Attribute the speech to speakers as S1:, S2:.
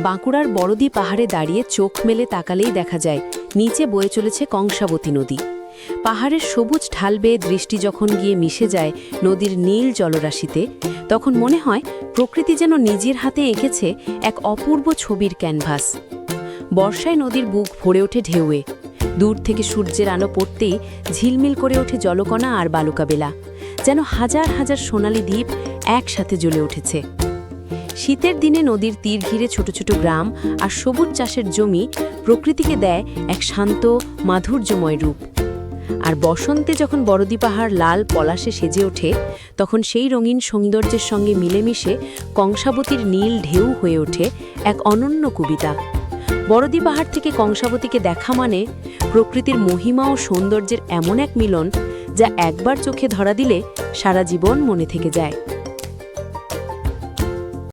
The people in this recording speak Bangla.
S1: বাঁকুড়ার বড়দি পাহাড়ে দাঁড়িয়ে চোখ মেলে তাকালেই দেখা যায়, নিচে বয়ে চলেছে কংসাবতী নদী। পাহাড়ের সবুজ ঢাল বেয়ে দৃষ্টি যখন গিয়ে মিশে যায় নদীর নীল জলরাশিতে, তখন মনে হয় প্রকৃতি যেন নিজের হাতে এঁকেছে এক অপূর্ব ছবির ক্যানভাস। বর্ষায় নদীর বুক ভরে ওঠে ঢেউয়ে। দূর থেকে সূর্যের আলো পড়তেই ঝিলমিল করে ওঠে জলকণা আর বালুকাবেলা, যেন হাজার হাজার সোনালি দ্বীপ একসাথে জ্বলে উঠেছে। শীতের দিনে নদীর তীর ঘিরে ছোট ছোট গ্রাম আর সবুজ চাষের জমি প্রকৃতিকে দেয় এক শান্ত, মাধুর্যময় রূপ। আর বসন্তে যখন বড়দি পাহাড় লাল পলাশে সেজে ওঠে, তখন সেই রঙিন সৌন্দর্যের সঙ্গে মিলেমিশে কংসাবতীর নীল ঢেউ হয়ে ওঠে এক অনন্য কবিতা। বড়দি পাহাড় থেকে কংসাবতীকে দেখা মানে প্রকৃতির মহিমা ও সৌন্দর্যের এমন এক মিলন যা একবার চোখে ধরা দিলে সারা জীবন মনে থেকে যায়।